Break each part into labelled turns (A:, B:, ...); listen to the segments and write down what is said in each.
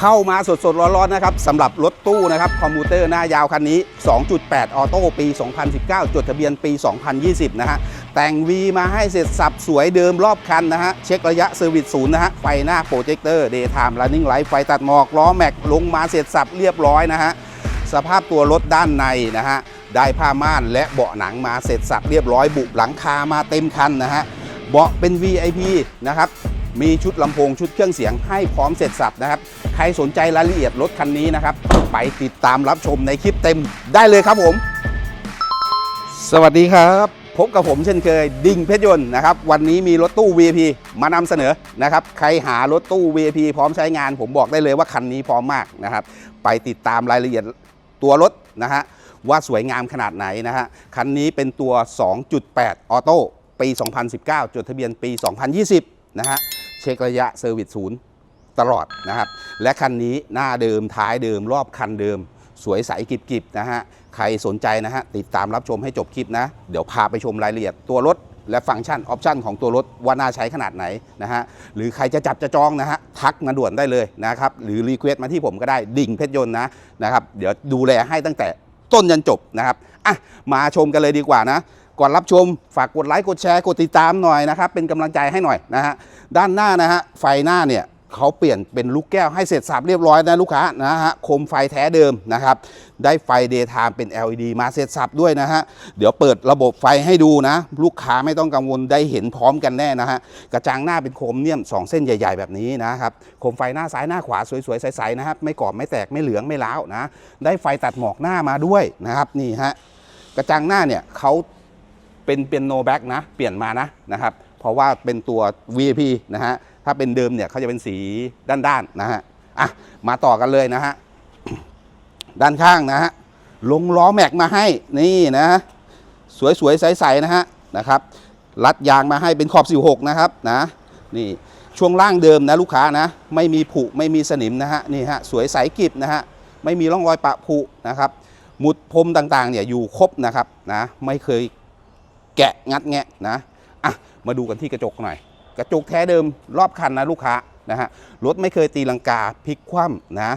A: เข้ามาสดๆ ร้อนๆนะครับสำหรับรถตู้นะครับคอมพิวเตอร์หน้ายาวคันนี้ 2.8 ออโต้ปี 2019 จดทะเบียนปี 2020 นะฮะแต่ง V มาให้เสร็จสับสวยเดิมรอบคันนะฮะ เช็คระยะเซอร์วิสศูนย์นะฮะ ไฟหน้าโปรเจคเตอร์เดย์ไทม์ running light ไฟตัดหมอก ล้อแม็กลงมาเสร็จสับเรียบร้อยนะฮะ สภาพตัวรถด้านในนะฮะ ได้ผ้าม่านและเบาะหนังมาเสร็จสับเรียบร้อยบุหลังคามาเต็มคันนะฮะเบาะเป็น VIP นะครับ มีชุดลำโพงชุดเครื่องเสียงให้พร้อมเสร็จสับนะครับ ใครสนใจรายละเอียดรถคันนี้นะครับ ไปติดตามรับชมในคลิปเต็มได้เลยครับผม สวัสดีครับ พบกับผมเช่นเคย ดิ่งเพชรยนต์นะครับ วันนี้มีรถตู้ VIP มานำเสนอนะครับ ใครหารถตู้ VIP พร้อมใช้งาน ผมบอกได้เลยว่าคันนี้พร้อมมากนะครับ ไปติดตามรายละเอียดตัวรถนะฮะว่าสวยงามขนาดไหนนะฮะ คันนี้เป็นตัว 2.8 ออโต้ ปี 2019 จดทะเบียนปี 2020 นะฮะ เช็คระยะเซอร์วิสศูนย์ตลอดนะครับ และคันนี้หน้าเดิมท้ายเดิม รอบคันเดิม สวยใสกริบๆนะฮะ ใครสนใจนะฮะ ติดตามรับชมให้จบคลิปนะ เดี๋ยวพาไปชมรายละเอียดตัวรถและฟังก์ชันออปชันของตัวรถว่าน่าใช้ขนาดไหนนะฮะ หรือใครจะจับจะจองนะฮะ ทักมาด่วนได้เลยนะครับ หรือรีเควสต์มาที่ผมก็ได้ดิ่งเพชรยนต์นะนะครับ เดี๋ยวดูแลให้ตั้งแต่ต้นยันจบนะครับ อะ มาชมกันเลยดีกว่านะ ก่อนรับชม ฝากกดไลค์กดแชร์กดติดตามหน่อยนะครับ เป็นกำลังใจให้หน่อยนะฮะด้านหน้านะฮะไฟหน้าเนี่ยเขาเปลี่ยนเป็นลูกแก้วให้เสร็จสับเรียบร้อยนะลูกค้านะฮะโคมไฟแท้เดิมนะครับ ได้ไฟเดย์ไทม์เป็น LED มาเสร็จสับด้วยนะฮะ เดี๋ยวเปิดระบบไฟให้ดูนะ ลูกค้าไม่ต้องกังวลได้เห็นพร้อมกันแน่นะฮะ กระจังหน้าเป็นโคมเนียมสองเส้นใหญ่ ๆ แบบนี้นะครับ โคมไฟหน้าซ้ายหน้าขวาสวยๆใสๆนะครับ ไม่กรอบไม่แตกไม่เหลืองไม่ล้าวนะ ได้ไฟตัดหมอกหน้ามาด้วยนะครับนี่ฮะ กระจังหน้าเนี่ยเขา เป็นเปียโนแบ็กนะเปลี่ยนมานะนะครับเพราะว่าเป็นตัว VIP นะฮะถ้าเป็นเดิมเนี่ยเขาจะเป็นสีด้านๆนะฮะอะมาต่อกันเลยนะฮะด้านข้างนะฮะลงล้อแม็กมาให้นี่นะสวยๆใสๆนะฮะนะครับรัดยางมาให้เป็นขอบ 16 นะครับนะนี่ช่วงล่างเดิมนะลูกค้านะ ไม่มีผุไม่มีสนิมนะฮะนี่ฮะสวยใสกริบนะฮะไม่มีร่องรอยปะผุนะครับ หมุดพรมต่างๆเนี่ยอยู่ครบนะครับนะไม่เคย แกะงัดแงะนะอะมาดูกันที่กระจกหน่อย กระจกแท้เดิมรอบคันนะลูกค้านะฮะรถไม่เคยตีลังกาพลิกคว่ำนะ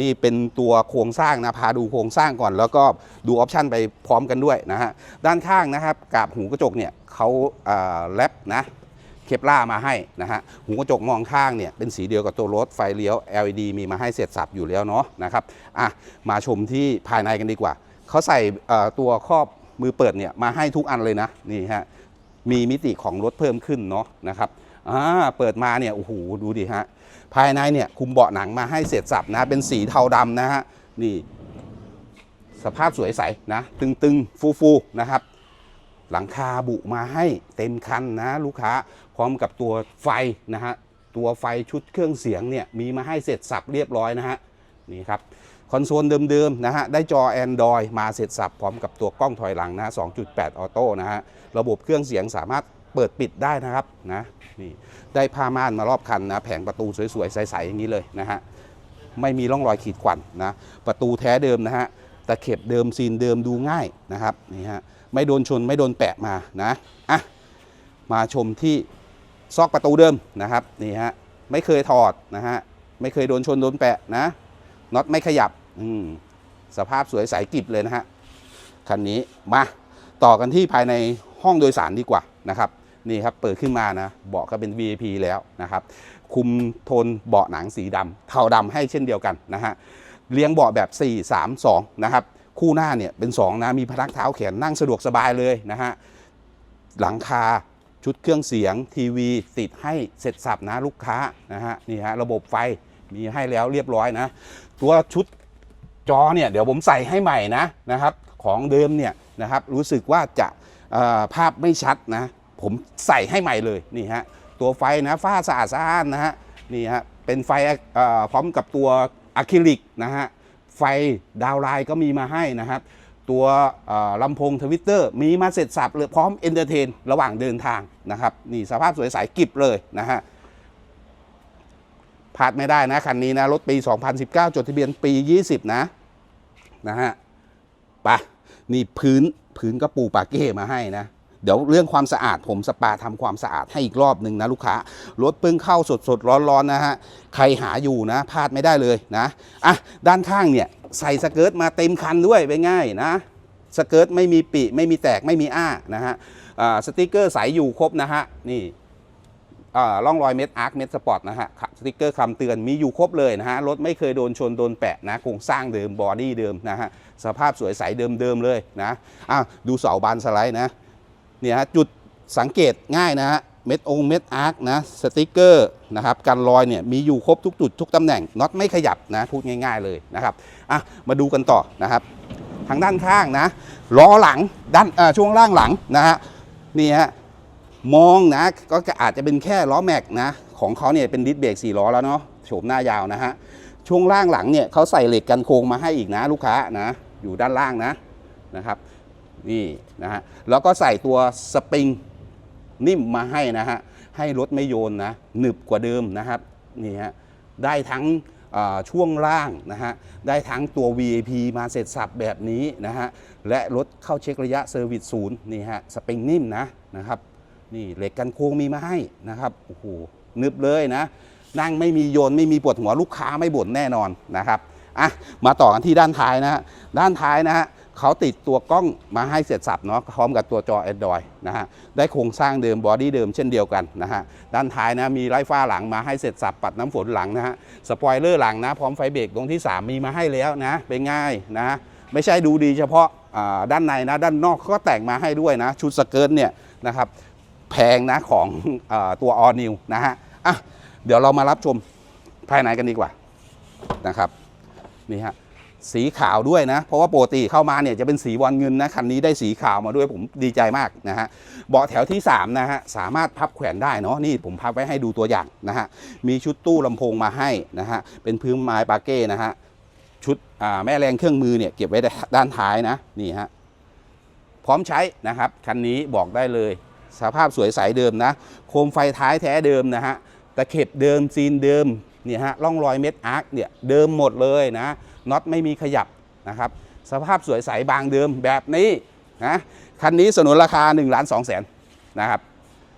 A: นี่เป็นตัวโครงสร้างนะพาดูโครงสร้างก่อน แล้วก็ดูออปชันไปพร้อมกันด้วยนะฮะด้านข้างนะครับกาบหูกระจกเนี่ยเขาอ่าแรปนะเคปล่ามาให้นะฮะหูกระจกมองข้างเนี่ยเป็นสีเดียวกับตัวรถไฟเลี้ยว LED มีมาให้เสร็จสับอยู่แล้วเนาะนะครับอะมาชมที่ภายในกันดีกว่า เขาใส่ตัวครอบ มือเปิดเนี่ยมาให้ทุกอันเลยนะนี่ฮะมีมิติของรถเพิ่มขึ้นเนาะนะครับอ่าเปิดมาเนี่ยโอ้โหดูดิฮะภายในเนี่ยคุมเบาะหนังมาให้เสร็จสับนะเป็นสีเทาดำนะฮะนี่สภาพสวยใสนะตึงๆ ฟูๆนะครับ หลังคาบุมาให้เต็มคันนะลูกค้าพร้อมกับตัวไฟนะฮะตัวไฟชุดเครื่องเสียงเนี่ยมีมาให้เสร็จสับเรียบร้อยนะฮะนี่ครับ คอนโซลเดิมๆนะฮะได้จอ Android มาเสร็จสับพร้อมกับตัวกล้องถอยหลังนะ 2.8 ออโต้นะฮะระบบเครื่องเสียงสามารถเปิดปิดได้นะครับนะนี่ได้ผ้าม่านมารอบคันนะแผงประตูสวยๆ ใสๆ อย่างนี้เลยนะฮะไม่มีร่องรอยขีดข่วนนะประตูแท้เดิมนะฮะตะเข็บเดิมซีนเดิมดูง่ายนะครับนี่ฮะไม่โดนชนไม่โดนแปะมานะอะมาชมที่ซอกประตูเดิมนะครับนี่ฮะไม่เคยถอดนะฮะไม่เคยโดนชนโดนแปะนะน็อตไม่ขยับ อืมสภาพสวยใสกริบเลยนะฮะคันนี้มาต่อกันที่ภายในห้องโดยสารดีกว่านะครับนี่ครับเปิดขึ้นมานะเบาะก็เป็น VIP แล้วนะครับ คุมโทนเบาะหนังสีดำเทาดำให้เช่นเดียวกันนะฮะเรียงเบาะแบบ 4 3 2 นะครับ คู่หน้าเนี่ยเป็น 2 นะ มีพนักเท้าแขนนั่งสะดวกสบายเลยนะฮะหลังคาชุดเครื่องเสียงทีวีติดให้เสร็จสับนะลูกค้านะฮะนี่ฮะระบบไฟมีให้แล้วเรียบร้อยนะ ตัวชุด จอเนี่ยเดี๋ยวผมใส่ให้ใหม่นะนะครับ ของเดิมเนี่ยนะครับรู้สึกว่าจะภาพไม่ชัดนะ ผมใส่ให้ใหม่เลยนี่ฮะตัวไฟนะฝ้าสะอาดสะอ้านนะฮะนี่ฮะเป็นไฟพร้อมกับตัวอะคริลิกนะฮะไฟดาวไลน์ก็มีมาให้นะครับ ตัวลำโพงทวิตเตอร์มีมาเสร็จสับเลยพร้อมเอนเตอร์เทน ระหว่างเดินทางนะครับนี่สภาพสวยใสกิบเลยนะฮะ พลาดไม่ได้นะคันนี้นะรถปี 2019 จดทะเบียนปี 20 นะนะฮะไปะนี่พื้นพื้นก็ปูปาเก้มาให้นะ เดี๋ยวเรื่องความสะอาดผมสปาทำความสะอาดให้อีกรอบหนึ่งนะลูกค้ารถเพิ่งเข้าสดสดร้อนร้อนๆนะฮะใครหาอยู่นะพลาดไม่ได้เลยนะอะด้านข้างเนี่ยใส่สเกิร์ตมาเต็มคันด้วยไปง่ายนะสเกิร์ตไม่มีปีไม่มีแตกไม่มีอ้านะฮะอ่าสติกเกอร์ใสอยู่ครบนะฮะนี่ ร่องรอยเม็ดอาร์คเม็ดสปอร์ตนะฮะสติกเกอร์คำเตือนมีอยู่ครบเลยนะฮะรถไม่เคยโดนชนโดนแปะนะโครงสร้างเดิมบอดี้เดิมนะฮะสภาพสวยใสเดิมๆเลยนะอะดูเสาบานสไลด์นะเนี่ยฮะจุดสังเกตง่ายนะฮะเม็ดองเม็ดอาร์คนะสติกเกอร์นะครับกันรอยเนี่ยมีอยู่ครบทุกจุดทุกตำแหน่งน็อตไม่ขยับนะพูดง่าย ๆเลยนะครับอะมาดูกันต่อนะครับ ทางด้านข้างนะล้อหลังด้านช่วงล่างหลังนะฮะนี่ฮะ มองนะก็อาจจะเป็นแค่ล้อแม็กนะของเขาเนี่ยเป็นดิสเบรก4ล้อแล้วเนาะโฉมหน้ายาวนะฮะช่วงล่างหลังเนี่ยเขาใส่เหล็กกันโครงมาให้อีกนะลูกค้านะอยู่ด้านล่างนะนะครับนี่นะฮะแล้วก็ใส่ตัวสปริงนิ่มมาให้นะฮะให้รถไม่โยนนะหนึบกว่าเดิมนะครับนี่ฮะได้ทั้งช่วงล่างนะฮะได้ทั้งตัว VIP มาเสร็จสับแบบนี้นะฮะและรถเข้าเช็คระยะเซอร์วิสศูนย์นี่ฮะสปริงนิ่มนะนะครับ นี่เหล็กกันโค้งมีมาให้นะครับโอ้โหนึบเลยนะ นั่งไม่มีโยนไม่มีปวดหัวลูกค้าไม่บ่นแน่นอนนะครับอะมาต่อกันที่ด้านท้ายนะฮะด้านท้ายนะฮะเขาติดตัวกล้องมาให้เสร็จสับเนาะพร้อมกับตัวจอ Android นะฮะได้โครงสร้างเดิมบอดี้เดิมเช่นเดียวกันนะฮะด้านท้ายนะมีไล่ฟ้าหลังมาให้เสร็จสับปัดน้ำฝนหลังนะฮะสปอยเลอร์หลังนะพร้อมไฟเบรกตรงที่ 3 มีมาให้แล้วนะเป็นง่ายนะไม่ใช่ดูดีเฉพาะอ่าด้านในนะด้านนอกก็แต่งมาให้ด้วยนะชุดสเกิร์ตเนี่ยนะครับ แพงนะของอตัว All New นะฮะอะเดี๋ยวเรามารับชมภายในกันดีกว่านะครับนี่ฮะสีขาวด้วยนะ เพราะว่าปกติเข้ามาเนี่ยจะเป็นสีบอลเงินนะคันนี้ได้สีขาวมาด้วยผมดีใจมากนะฮะเบาะแถวที่3นะฮะสามารถพับแขวนได้เนาะนี่ผมพับไว้ให้ดูตัวอย่างนะฮะมีชุดตู้ลำโพงมาให้นะฮะเป็นพื้นไม้ปาเก้นะฮะชุดแม่แรงเครื่องมือเนี่ยเก็บไว้ด้านท้ายนะนี่ฮะพร้อมใช้นะครับคันนี้บอกได้เลย สภาพสวยใสเดิมนะ โคมไฟท้ายแท้เดิมนะฮะตะเข็บเดิมซีนเดิมเนี่ยฮะร่องรอยเม็ดอาร์คเนี่ยเดิมหมดเลยนะน็อตไม่มีขยับนะครับสภาพสวยใสบางเดิมแบบนี้นะคันนี้สนุนราคา1ล้าน2แสนนะครับ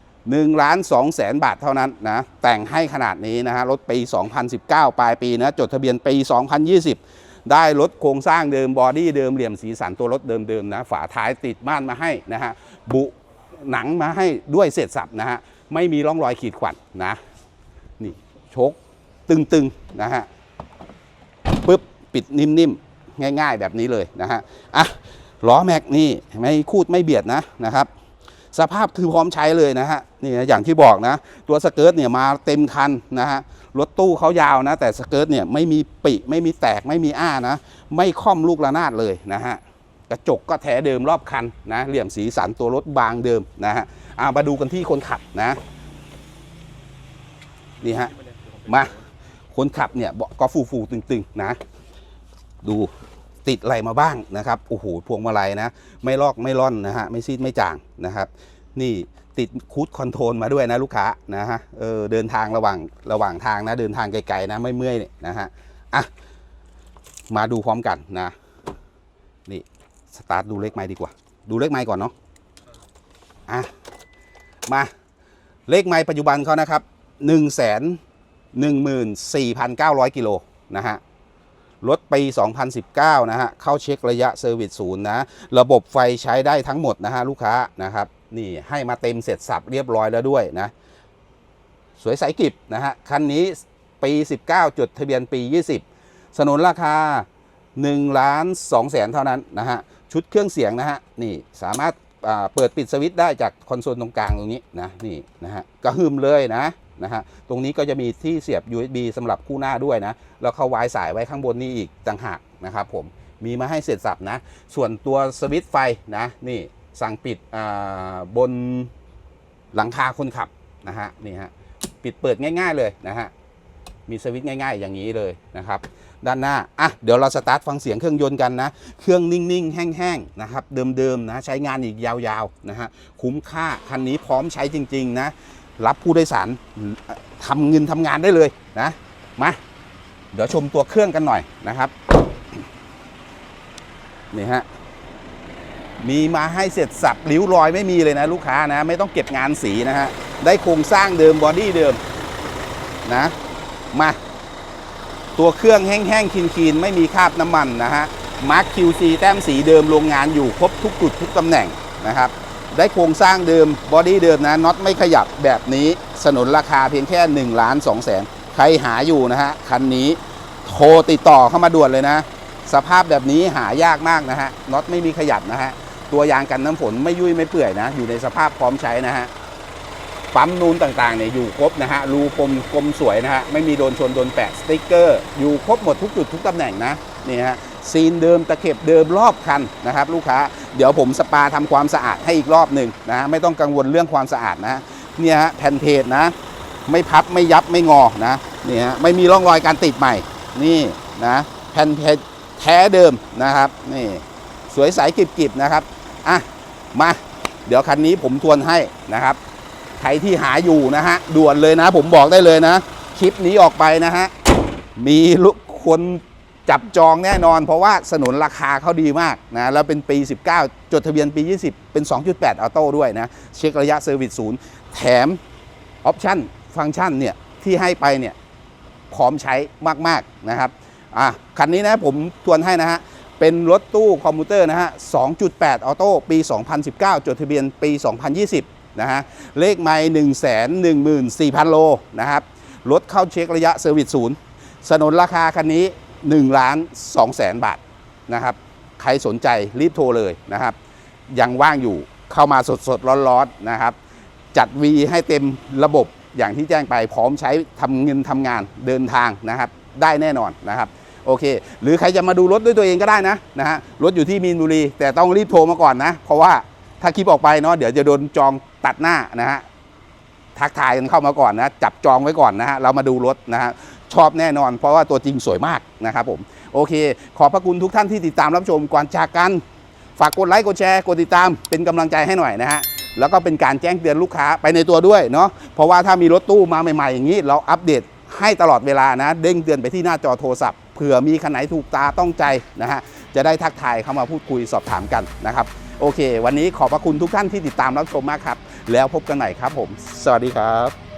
A: 1ล้าน2แสนบาทเท่านั้นนะแต่งให้ขนาดนี้นะฮะรถปี 2019 ปลายปีนะจดทะเบียนปี 2020 ได้รถโครงสร้างเดิมบอดี้เดิมเหลี่ยมสีสันตัวรถเดิมๆนะฝาท้ายติดม่านมาให้นะฮะบุ หนังมาให้ด้วยเศษสับนะฮะไม่มีร่องรอยขีดข่วนนะนี่ชคตึงๆนะฮะปึ๊บปิดนิ่มๆง่าย ๆ แบบนี้เลยนะฮะอะล้อแม็กนี่ไม่คูดไม่เบียดนะนะครับ สภาพคือพร้อมใช้เลยนะฮะนี่นะอย่างที่บอกนะ ตัวสเกิร์ตเนี่ยมาเต็มคันนะฮะรถตู้เขายาวนะ แต่สเกิร์ตเนี่ยไม่มีปิไม่มีแตกไม่มีอ้านะ ไม่ค่อมลูกระนาดเลยนะฮะ กระจกก็แท้เดิมรอบคันนะเหลี่ยมสีสันตัวรถบางเดิมนะฮะอะมาดูกันที่คนขับนะนี่ฮะมาคนขับเนี่ยเบาะก็ฟูฟูตึงๆนะ ดูติดอะไรมาบ้างนะครับโอ้โหพวงมาลัยนะ ไม่ลอกไม่ร่อนนะฮะไม่ซีดไม่จางนะครับ นี่ติดคูดคอนโทรลมาด้วยนะลูกค้านะฮะเออเดินทางระหว่างระหว่างทางนะ เดินทางไกลๆนะไม่เมื่อยนะฮะอะมาดูพร้อมกันนะ สตาร์ทดูเลขไม้ดีกว่า ดูเลขไม้ก่อนเนาะอะมาเลขไม้ปัจจุบันเขานะครับ1นึ่งแสน14,900กิโลนะฮะรถปี 2019 นะฮะ เข้าเช็คระยะเซอร์วิสศูนย์นะ ระบบไฟใช้ได้ทั้งหมดนะฮะ ลูกค้านะครับ นี่ให้มาเต็มเสร็จสับเรียบร้อยแล้วด้วยนะ สวยใสกิบนะฮะ คันนี้ปี 19 จดทะเบียนปี 20 สนุนราคา1ล้าน2แสนเท่านั้นนะฮะ ชุดเครื่องเสียงนะฮะนี่สามารถเปิดปิดสวิตช์ได้จากคอนโซลตรงกลางตรงนี้นะนี่นะฮะกระหึ่มเลยนะนะฮะตรงนี้ก็จะมีที่เสียบ USB สำหรับคู่หน้าด้วยนะแล้วเขาวายสายไว้ข้างบนนี้อีกต่างหากนะครับผมมีมาให้เสร็จสับนะ ส่วนตัวสวิตช์ไฟนะนี่สั่งปิดบนหลังคาคนขับนะฮะนี่ฮะปิดเปิดง่าย ๆเลยนะฮะมีสวิตช์ง่าย ๆ อย่างนี้เลยนะครับ ด้านหน้า อะ เดี๋ยวเราสตาร์ทฟังเสียงเครื่องยนต์กันนะ เครื่องนิ่งๆ แห้งๆ นะครับ เดิมๆ นะ ใช้งานอีกยาวๆ นะฮะ คุ้มค่า คันนี้พร้อมใช้จริงๆ นะ รับผู้โดยสารทำเงินทำงานได้เลยนะ มา เดี๋ยวชมตัวเครื่องกันหน่อยนะครับ นี่ฮะ มีมาให้เสร็จสับริ้วรอยไม่มีเลยนะ ลูกค้านะ ไม่ต้องเก็บงานสีนะฮะ ได้โครงสร้างเดิมบอดี้เดิมนะ มา ตัวเครื่องแห้งๆคีนๆไม่มีคราบน้ำมันนะฮะมาร์ค QC แต้มสีเดิมโรงงานอยู่ครบทุกจุดทุกตำแหน่งนะครับ ได้โครงสร้างเดิมบอดี้เดิมนะน็อตไม่ขยับแบบนี้สนนราคาเพียงแค่1ล้าน2แสนใครหาอยู่นะฮะคันนี้โทรติดต่อเข้ามาด่วนเลยนะ สภาพแบบนี้หายากมากนะฮะน็อตไม่มีขยับนะฮะตัวยางกันน้ำฝนไม่ยุ่ยไม่เปื่อยนะ อยู่ในสภาพพร้อมใช้นะฮะ ปั๊มนูนต่างๆเนี่ยอยู่ครบนะฮะรูกลมกลมสวยนะฮะไม่มีโดนชนโดนแปะสติ๊กเกอร์ อยู่ครบหมดทุกจุดทุกตำแหน่งนะนี่ฮะซีนเดิมตะเข็บเดิมรอบคันนะครับ ลูกค้าเดี๋ยวผมสปาทำความสะอาดให้อีกรอบหนึ่งนะไม่ต้องกังวลเรื่องความสะอาดนะฮะเนี่ยฮะแผ่นเพจนะ ไม่พับไม่ยับไม่งอนะนี่ฮะไม่มีร่องรอยการติดใหม่นี่นะแผ่นเพจแท้เดิมนะครับนี่สวยใสกริบๆนะครับอะมาเดี๋ยวคันนี้ผมทวนให้นะครับ ใครที่หาอยู่นะฮะด่วนเลยนะ ผมบอกได้เลยนะ คลิปนี้ออกไปนะฮะ มีลุคนจับจองแน่นอน เพราะว่าสนุนราคาเขาดีมากนะแล้วเป็นปี 19 จดทะเบียนปี 20 เป็น 2.8 ออโต้ด้วยนะ เช็คระยะเซอร์วิสศูนย์แถมออปชั่นฟังก์ชันเนี่ย ที่ให้ไปเนี่ยพร้อมใช้มาก ๆ นะครับอะคันนี้นะผมทวนให้นะฮะ เป็นรถตู้คอมพิวเตอร์นะฮะ 2.8 ออโต้ปี 2019 จดทะเบียนปี 2020 นะฮะเลขไม่1 1 4 0 0 0โลนะครับรถเข้าเช็คระยะเซอร์วิสศูนย์สนนราคาคันนี้1ล้าน2แสนบาทนะครับ ใครสนใจรีบโทรเลยนะครับ ยังว่างอยู่เข้ามาสดสดร้อนๆนะครับ จัดวีให้เต็มระบบอย่างที่แจ้งไปพร้อมใช้ทำเงินทำงานเดินทางนะครับ ได้แน่นอนนะครับ โอเค หรือใครจะมาดูรถด้วยตัวเองก็ได้นะนะฮะรถอยู่ที่มีนบุรี แต่ต้องรีบโทรมาก่อนนะ เพราะว่าถ้าคลิปออกไปเนาะเดี๋ยวจะโดนจอง ตัดหน้านะฮะทักทายกันเข้ามาก่อนนะจับจองไว้ก่อนนะฮะเรามาดูรถนะฮะชอบแน่นอน เพราะว่าตัวจริงสวยมากนะครับผมโอเค ขอบพระคุณทุกท่านที่ติดตามรับชมก่อนจากกันฝากกดไลค์กดแชร์กดติดตามเป็นกำลังใจให้หน่อยนะฮะแล้วก็เป็นการแจ้งเตือนลูกค้าไปในตัวด้วยเนาะเพราะว่าถ้ามีรถตู้มาใหม่ๆอย่างนี้ เราอัปเดตให้ตลอดเวลานะ เด้งเตือนไปที่หน้าจอโทรศัพท์เผื่อมีคันไหนถูกตาต้องใจนะฮะจะได้ทักทายเข้ามาพูดคุยสอบถามกันนะครับโอเค วันนี้ขอบพระคุณทุกท่านที่ติดตามรับชมมากครับ แล้วพบกันใหม่ครับผม สวัสดีครับ